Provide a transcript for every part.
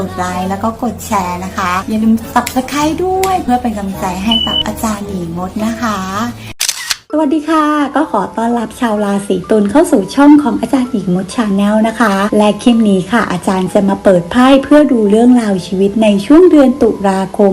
กดไลค์แล้วก็กดแชร์นะคะ อย่าลืม subscribe ด้วยเพื่อเป็นกำลังใจให้กับอาจารย์หญิงมดนะคะ สวัสดีค่ะ ก็ขอต้อนรับชาวราศีตุลเข้าสู่ช่องของอาจารย์หญิงมดชาแนลนะคะ และคลิปนี้ค่ะ อาจารย์จะมาเปิดไพ่เพื่อดูเรื่องราวชีวิตในช่วงเดือนตุลาคม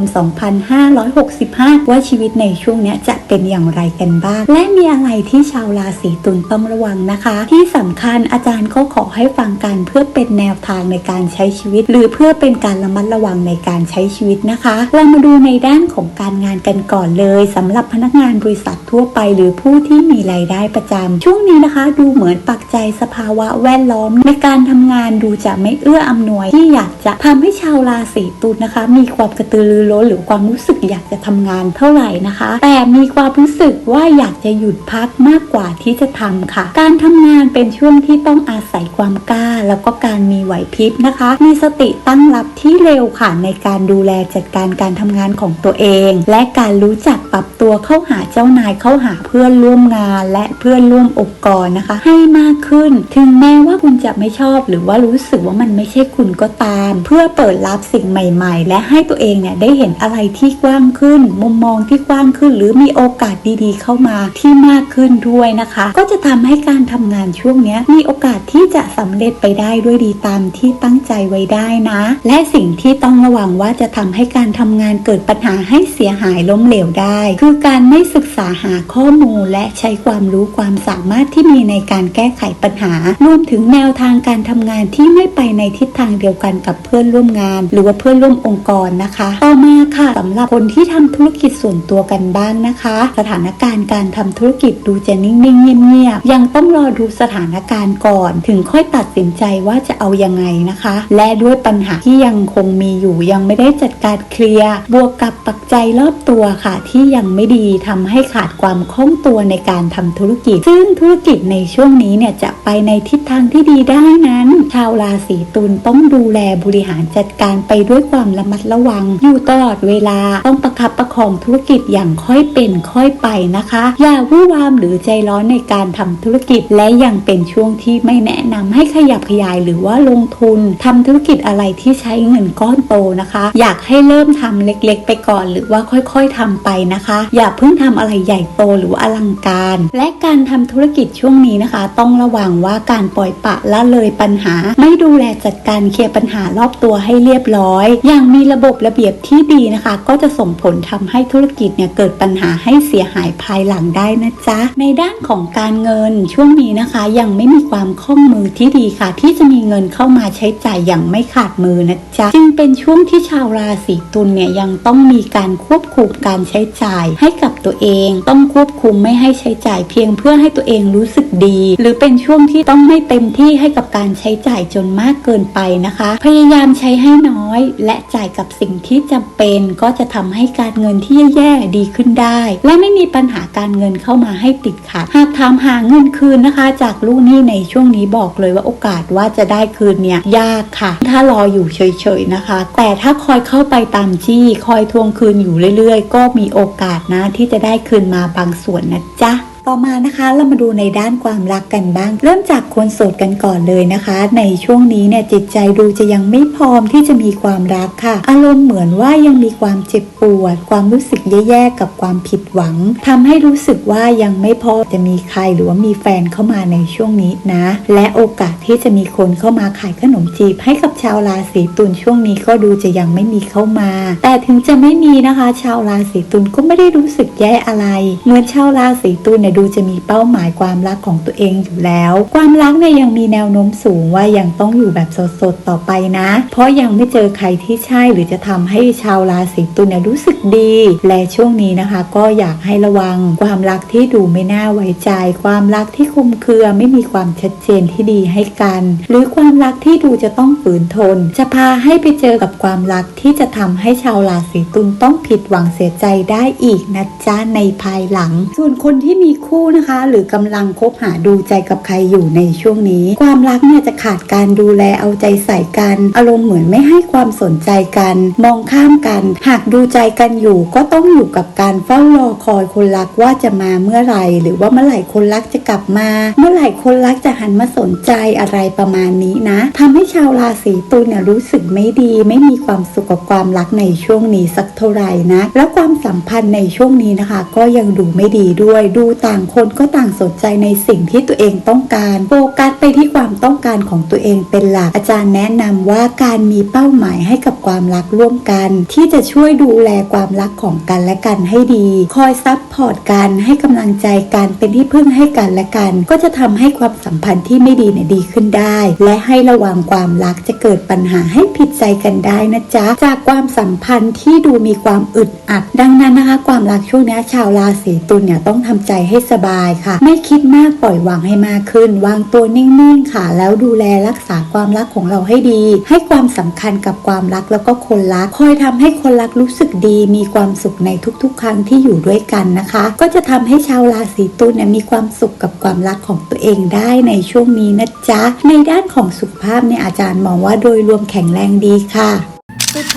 2565 ว่าชีวิตในช่วงนี้จะเป็นอย่างไรกันบ้าง และมีอะไรที่ชาวราศีตุลต้องระวังนะคะ ที่สำคัญอาจารย์ก็ขอให้ฟังกันเพื่อเป็นแนวทางในการใช้ชีวิต หรือเพื่อเป็นการระมัดระวังในการใช้ชีวิตนะคะเรามาดูในด้านของการงานกันก่อนเลยสำหรับพนักงานบริษัททั่วไปหรือผู้ที่มีรายได้ประจำช่วงนี้นะคะ ดูเหมือนปักใจสภาวะแวดล้อม ในการทำงานดูจะไม่เอื้ออำนวย ที่อยากจะทำให้ชาวราศีตุลนะคะ มีความกระตือรือร้นหรือความรู้สึกอยากจะทำงานเท่าไหร่นะคะ แต่มีความรู้สึกว่าอยากจะหยุดพักมากกว่าที่จะทำค่ะ การทำงานเป็นช่วงที่ต้องอาศัยความกล้า แล้วก็การมีไหวพริบนะคะ มีสติตั้งรับที่เร็วค่ะในการดูแลจัดการการทำงานของตัวเอง และการรู้จักปรับตัวเข้าหาเจ้านายเข้าหาเพื่อนื่อนร่วมงาน และเพื่อนร่วมองค์กรนะคะ ให้มากขึ้น ถึงแม้ว่าคุณจะไม่ชอบ หรือว่ารู้สึกว่ามันไม่ใช่คุณก็ตาม เพื่อเปิดรับสิ่งใหม่ ๆ และให้ตัวเองเนี่ยได้เห็นอะไรที่กว้างขึ้น มุมมองที่กว้างขึ้น หรือมีโอกาสดีๆ เข้ามาที่มากขึ้นด้วยนะคะ ก็จะทำให้การทำงานช่วงนี้มีโอกาสที่จะสำเร็จไปได้ด้วยดีตามที่ตั้งใจไว้ได้นะ และสิ่งที่ต้องระวังว่าจะทำให้การทำงานเกิดปัญหาให้เสียหายล้มเหลวได้ คือการไม่ศึกษาหาข้อมูลและใช้ความรู้ความสามารถที่มีในการแก้ไขปัญหา รวมถึงแนวทางการทำงานที่ไม่ไปในทิศทางเดียวกันกับเพื่อนร่วมงาน หรือว่าเพื่อนร่วมองค์กรนะคะ ต่อมาค่ะสำหรับคนที่ทำธุรกิจส่วนตัวกันบ้างนะคะ สถานการณ์การทำธุรกิจดูจะนิ่งๆเงียบๆยังต้องรอดูสถานการณ์ก่อน ถึงค่อยตัดสินใจว่าจะเอายังไงนะคะ และด้วยปัญหาที่ยังคงมีอยู่ยังไม่ได้จัดการเคลียร์บวกกับปักใจรอบตัวค่ะ ที่ยังไม่ดีทำให้ขาดความคล่องตัวในการทำธุรกิจ ซึ่งธุรกิจในช่วงนี้เนี่ยจะไปในทิศทางที่ดีได้นั้น ชาวราศีตุลต้องดูแลบริหารจัดการไปด้วยความระมัดระวัง อยู่ตลอดเวลาต้องประคับประคองธุรกิจอย่างค่อยเป็นค่อยไปนะคะ อย่าวู่นวามหรือใจร้อนในการทำธุรกิจและยังเป็นช่วงที่ไม่แนะนำให้ขยับขยายหรือว่าลงทุนทำธุรกิจอะไรที่ใช้เงินก้อนโตนะคะ อยากให้เริ่มทำเล็กๆ ไปก่อน หรือว่าค่อยๆทำไปนะคะ อย่าเพิ่งทำอะไรใหญ่โตหรือว่าอลังการ และการทำธุรกิจช่วงนี้นะคะ ต้องระวังว่าการปล่อยปะละเลยปัญหา ไม่ดูแลจัดการเคลียร์ปัญหารอบตัวให้เรียบร้อย อย่างมีระบบระเบียบที่ดีนะคะ ก็จะส่งผลทำให้ธุรกิจเนี่ยเกิดปัญหาให้เสียหายภายหลังได้นะจ๊ะ ในด้านของการเงินช่วงนี้นะคะ ยังไม่มีความคล่องมือที่ดีค่ะ ที่จะมีเงินเข้ามาใช้จ่ายอย่างไม่ขาดมือนะจ๊ะจึงเป็นช่วงที่ชาวราศีตุลเนี่ยยังต้องมีการควบคุมการใช้จ่ายให้กับตัวเอง ต้องควบคุมไม่ให้ใช้จ่ายเพียงเพื่อให้ตัวเองรู้สึกดี หรือเป็นช่วงที่ต้องไม่เต็มที่ให้กับการใช้จ่ายจนมากเกินไปนะคะ พยายามใช้ให้น้อย และจ่ายกับสิ่งที่จำเป็นก็จะทำให้การเงินที่แย่ๆดีขึ้นได้ และไม่มีปัญหาการเงินเข้ามาให้ติดขัดหากถามหาเงินคืนนะคะ จากลูกหนี้ในช่วงนี้บอกเลยว่าโอกาสว่าจะได้คืนเนี่ยยากค่ะ ถ้ารออยู่เฉยๆนะคะ แต่ถ้าคอยเข้าไปตามจี้ คอยทวงคืนอยู่เรื่อยๆ ก็มีโอกาสนะที่จะได้คืนมาบางส่วนนะจ๊ะ ต่อมานะคะเรามาดูในด้านความรักกันบ้าง เริ่มจากคนโสดกันก่อนเลยนะคะ ในช่วงนี้เนี่ยจิตใจดูจะยังไม่พร้อมที่จะมีความรักค่ะ อารมณ์เหมือนว่ายังมีความเจ็บปวด ความรู้สึกแย่ๆกับความผิดหวังทำให้รู้สึกว่ายังไม่พอจะมีใครหรือว่ามีแฟนเข้ามาในช่วงนี้นะ และโอกาสที่จะมีคนเข้ามาขายขนมจีบ ให้กับชาวราศีตุลช่วงนี้ก็ดูจะยังไม่มีเข้ามา แต่ถึงจะไม่มีนะคะ ชาวราศีตุลก็ไม่ได้รู้สึกแย่อะไรเหมือนชาวราศีตุลเนี่ยดูจะมีเป้าหมายความรักของตัวเองอยู่แล้ว ความรักเนี่ยยังมีแนวโน้มสูงว่ายังต้องอยู่แบบสดๆต่อไปนะ เพราะยังไม่เจอใครที่ใช่หรือจะทำให้ชาวราศีตุลเนี่ยรู้สึกดี และช่วงนี้นะคะ ก็อยากให้ระวัง ความรักที่ดูไม่น่าไว้ใจ ความรักที่คุมเครือไม่มีความชัดเจนที่ดีให้กัน หรือความรักที่ดูจะต้องฝืนทน จะพาให้ไปเจอกับความรักที่จะทำให้ชาวราศีตุลต้องผิดหวังเสียใจได้อีกนะจ๊ะในภายหลัง ส่วนคนที่มีคู่นะคะ หรือกำลังคบหาดูใจกับใครอยู่ในช่วงนี้ ความรักเนี่ยจะขาดการดูแลเอาใจใส่กัน อารมณ์เหมือนไม่ให้ความสนใจกัน มองข้ามกัน หากดูใจกันอยู่ก็ต้องอยู่กับการเฝ้ารอคอยคนรักว่าจะมาเมื่อไหร่ หรือว่าเมื่อไหร่คนรักจะกลับมา เมื่อไหร่คนรักจะหันมาสนใจอะไรประมาณนี้นะทำให้ชาวราศีตุลเนี่ยรู้สึกไม่ดี ไม่มีความสุขกับความรักในช่วงนี้สักเท่าไหร่นะ แล้วความสัมพันธ์ในช่วงนี้นะคะ ก็ยังดูไม่ดีด้วยดูต่างคนก็ต่างสนใจในสิ่งที่ตัวเองต้องการโฟกัสไปที่ความต้องการของตัวเองเป็นหลักอาจารย์แนะนำว่าการมีเป้าหมายให้กับความรักร่วมกัน ที่จะช่วยดูแลความรักของกันและกันให้ดี คอยซับพอร์ตกันให้กำลังใจกันเป็นที่พึ่งให้กันและกัน ก็จะทำให้ความสัมพันธ์ที่ไม่ดีเนี่ยดีขึ้นได้ และให้ระวังความรักจะเกิดปัญหาให้ผิดใจกันได้นะจ๊ะจากความสัมพันธ์ที่ดูมีความอึดอัด ดังนั้นนะคะ ความรักช่วงนี้ชาวราศีตุลเนี่ยต้องทำใจให้สบายค่ะ ไม่คิดมากปล่อยวางให้มากขึ้น วางตัวนิ่งๆค่ะ แล้วดูแลรักษาความรักของเราให้ดี ให้ความสำคัญกับความรักแล้วก็คนรักคอยทำให้คนรักรู้สึกดี มีความสุขในทุกๆ ครั้งที่อยู่ด้วยกันนะคะ ก็จะทำให้ชาวราศีตุลเนี่ยมีความสุขกับความรักของตัวเองได้ในช่วงนี้นะจ๊ะในด้านของสุขภาพเนี่ยอาจารย์มองว่าโดยรวมแข็งแรงดีค่ะ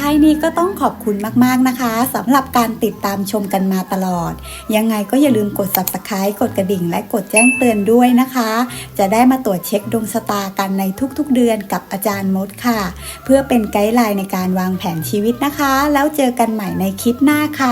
ท้ายนี้ก็ต้องขอบคุณมากๆนะคะสำหรับการติดตามชมกันมาตลอด ยังไงก็อย่าลืมกด subscribe กดกระดิ่ง และกดแจ้งเตือนด้วยนะคะ จะได้มาตรวจเช็คดวงชะตากันในทุกๆเดือนกับอาจารย์มดค่ะ เพื่อเป็นไกด์ไลน์ในการวางแผนชีวิตนะคะ แล้วเจอกันใหม่ในคลิปหน้าค่ะ